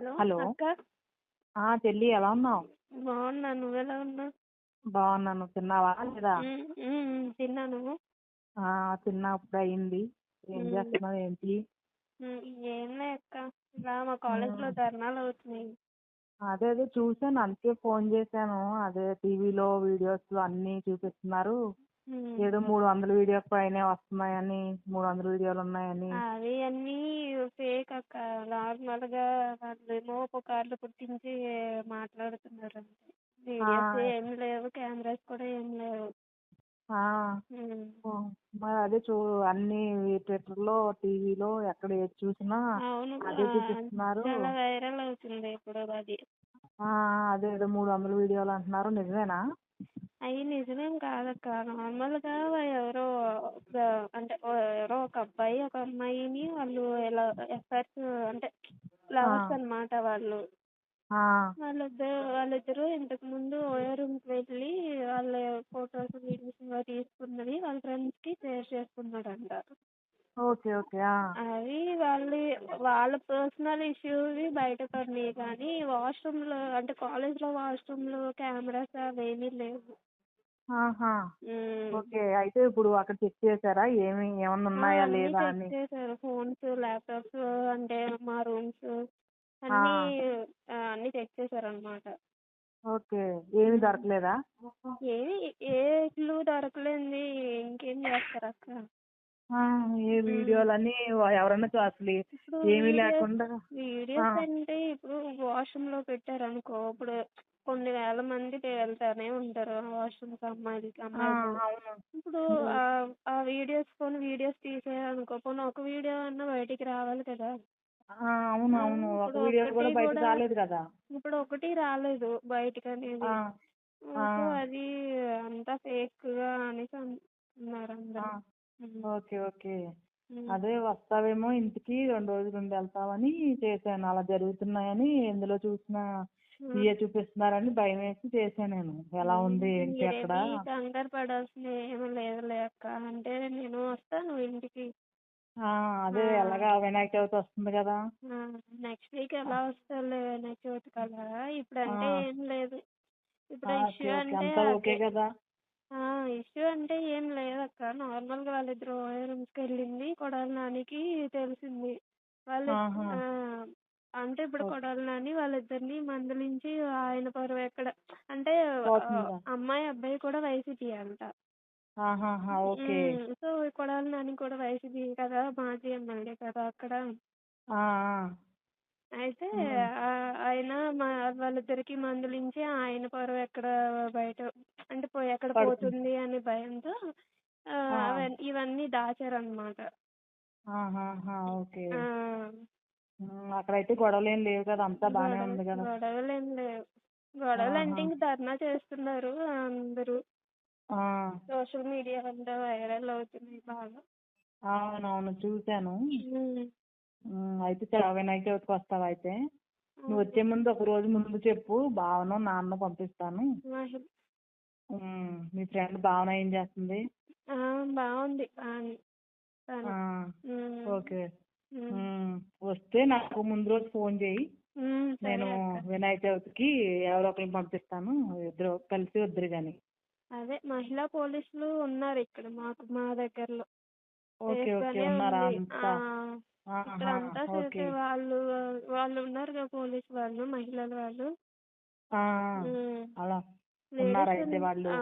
Hello అక్క. ఆ చెల్లి ఎలా ఉన్నావు? బాగున్నా. నువ్వెలా ఉన్నావు బాగున్నాను తిన్నావా లేదా? తిన్నా నువ్వు? ఆ తిన్నా. అయింది ఏం. చేస్తున్నావు? ఏంటి? ఏం ఇలా మా కాలేజ్లో. ధర్నాలు అవుతున్నాయి. అదే అదే చూసాను అందుకే ఫోన్ చేశాను. అదే టీవీలో వీడియోస్ అన్నీ చూపిస్తున్నారు. ఏదో మూడు వందల వీడియో పైనే వస్తున్నాయని మూడు వందల వీడియోలు ఉన్నాయని. అవి అన్నీ ఫేక్ అక్క నార్మల్గా వాళ్ళేమో పుకార్లు పుట్టించి మాట్లాడుతున్నారు అంతే వీడియోస్ ఆ, ఏం లేవు కెమెరాస్ కూడా ఏం లేవు. ఆ, అదే చూ అన్ని ట్విట్టర్లో టీవీలో ఎక్కడ ఏది చూసినా అవును. అదే చూపిస్తున్నారు. చాలా వైరల్ అవుతుంది ఇప్పుడు అది. ఆ, అదే ఏదో మూడు వందల వీడియోలు అంటున్నారు. నిజమేనా? అవి నిజమేం కాదక్క. నార్మల్గా ఎవరో ఒక అంటే ఓ ఒక అబ్బాయి ఒక అమ్మాయిని వాళ్ళు ఎలా ఎఫ్ఐఆర్స్ అంటే లవర్స్ అన్నమాట వాళ్ళు. ఆ, వాళ్ళిద్దరు వాళ్ళిద్దరు ఇంతకు ముందు ఓయో రూమ్కి వెళ్ళి వాళ్ళ ఫొటోస్ వీడియోస్ తీసుకున్నది వాళ్ళ ఫ్రెండ్స్కి షేర్ చేసుకున్నాడంట ఓకే ఓకే ఆ, అవి వాళ్ళ వాళ్ళ పర్సనల్ ఇష్యూవి బయట పడినాయి కానీ వాష్రూమ్లో అంటే కాలేజ్లో వాష్రూమ్లో కెమెరాస్ అవేమీ లేవు. ఓకే. అయితే ఇప్పుడు అక్కడ చెక్ చేశారా? ఏమి ఏమన్నా ఉన్నాయా లేదా అని? చేశారు. ఫోన్స్ ల్యాప్టాప్స్ అంటే మా రూమ్స్ అన్నీ అన్నీ చెక్ చేశారు అనమాట ఓకే. ఏమి దొరకలేదా? ఏవి ఏ క్లూ దొరకలేంది. ఇంకేం చేస్తారు అక్క ఏ వీడియోలని ఎవరన్నా చూ- అసలు ఏమీ లేకుండా వీడియోస్ అంటే ఇప్పుడు వాష్రూమ్లో పెట్టారు అనుకో ఇప్పుడు కొన్ని వేల మంది వెళ్తానే ఉంటారు వాష్రూమ్కి అమ్మాయిలకి ఆ, అమ్మాయిలు. అవును. ఇప్పుడు ఆ ఆ వీడియోస్ కొన్ని వీడియోస్ తీసేయాలనుకో పోనీ ఒక వీడియో అన్నా బయటికి రావాలి కదా. ఆ, అవును ఆ, అవును. ఒక ఇప్పుడు వీడియో ఒకటి కూడా రాలేదు కదా. ఇప్పుడు ఒకటి రాలేదు బయటికి అనేది ఆ, సో అది అంతా ఫేక్గా అనేసి అన్నారు ఆ, అందరు ఉమ్. Okay okay. అదే వస్తావేమో ఇంటికి రెండు రోజులు ఉండి వెళ్తావని చేశాను. అలా జరుగుతున్నాయని ఎందులో చూసినా ఇవే చూపిస్తున్నారని భయం వేసి చేశాను నేను. ఎలా ఉంది ఏంటి అక్కడ? కంగారు పడాల్సిన ఏమీ లేదులే అక్క. అంటే నేను వస్తాను ఇంటికి. ఆ, అదే ఆ. ఎలాగా వినాయక చవితి వస్తుంది కదా. నెక్స్ట్ వీక్ ఎలా వస్తాలే నెక్స్ట్ చవితి కల్లా ఇప్పుడు అంటే. ఏం లేదు. ఇప్పుడు ఆ, ఇష్యూ ఓకే ఓకే. అంటే అంతా ఓకే అదే కదా. ఇష్యూ అంటే ఏం లేదక్క. నార్మల్గా వాళ్ళిద్దరు రూమ్స్కి వెళ్ళింది కొడాలి నానికి తెలిసింది. వాళ్ళు ఆహా. ఆ, అంటే ఇప్పుడు ఓకే. కొడాలి నాని వాళ్ళిద్దరిని మందలించి ఆయన పరువు ఎక్కడ అంటే ఆ, పోతుందా అమ్మాయి అబ్బాయి కూడా వైసీపీ అంట. ఆహాహా! Okay. Um, so Kodali Nani కూడా వైసీపీ కదా! మాజీ ఎమ్మెల్యే కదా! అక్కడ. ఆ, ఆ. అయితే ఉమ్. ఆ- ఆయన మా వాళ్ళిద్దరికి మందలించి ఆయన పరువు ఎక్కడ బయట అంటే పోయి ఎక్కడ పడుతుంది. పోతుంది అనే భయంతో ఆ, ఆ. అవన్- ఇవన్నీ దాచారనమాట ఆహాహా ఓకే. ఉమ్, అక్కడైతే గొడవలు ఏం లేవు కదా అంతా గొడవ ఉంది కదా. గొడవలు ఏం లేవు. గొడవలు అంటే ఆహా. ఇంక ధర్నా చేస్తున్నారు అందరూ. ఆ, సోషల్ మీడియా అంతా వైరల్ అవుతుంది బాగా. అవునవును చూశాను. ఉమ్, అయితే చ- వినాయక చవితికి వస్తావా అయితే? నువ్వు వచ్చే ముందు ఒక రోజు ముందు చెప్పు భావన నాన్న పంపిస్తాను. ఉమ్, మీ ఫ్రెండ్ భావన ఏం చేస్తుంది? ఆ, బాగుంది. బాగుంది. ఆ, తను ఉమ్. ఓకే. ఉమ్. ఉమ్, వస్తే నాకు ముందు రోజు ఫోన్ చేయి. ఉమ్, సరే నేను అక్క. వినాయక చవితికి ఎవరో ఒకరిని పంపిస్తాను. ఇద్దరు కలిసి వద్దురు కానీ అదే మహిళా పోలీసులు ఉన్నారు ఇక్కడ మాకు మా దగ్గరలో. Okay okay. ఉన్నారా అంతా? ఆ ఇక్కడ ఆహా, అంతా ఓకే. సేఫే వాళ్ళు వాళ్ళు ఉన్నారు కదా పోలీస్ వాళ్ళు మహిళలు వాళ్ళు. ఆ, ఉమ్. అలా ఉన్నారా లేడీస్ అయితే వాళ్ళు?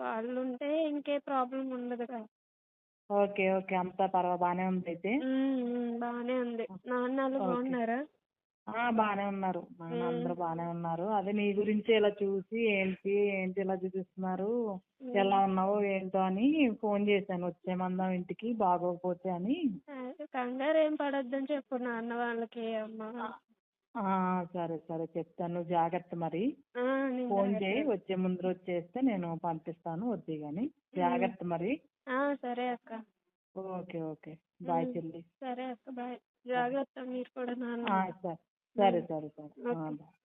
వాళ్ళు ఉంటే ఇంకే ప్రాబ్లం ఉండదు కదా. Okay okay. అంతా పర్వా బాగానే ఉంది అయితే ఉమ్, ఉమ్, బానే ఉంది నాన్న వాళ్ళు ఓకే బాగున్నారా ఆ, బాగానే ఉన్నారు అందరూ బాగానే ఉన్నారు. అదే నీ గురించి ఇలా చూసి ఏంటి ఏంటి ఇలా చూపిస్తున్నారు ఎలా ఉన్నావు ఏంటో అని ఫోన్ చేశాను. వచ్చేమందాం ఇంటికి బాగోకపోతే అని. కంగారు ఏం పడొద్దని చెప్పు నాన్న వాళ్ళకి అమ్మ సరే సరే చెప్తాను. నువ్వు జాగ్రత్త మరి. ఫోన్. చేయి వచ్చే ముందు రోజు చేస్తే నేను పంపిస్తాను వద్దు కానీ జాగ్రత్త మరి. సరే అక్క. Okay okay. బాయ్. చెల్లి. సరే అక్క బాయ్. జాగ్రత్త మీరు కూడా నాన్న. సరే. సరే సరే సరే ఆ, ఓకే. బాయ్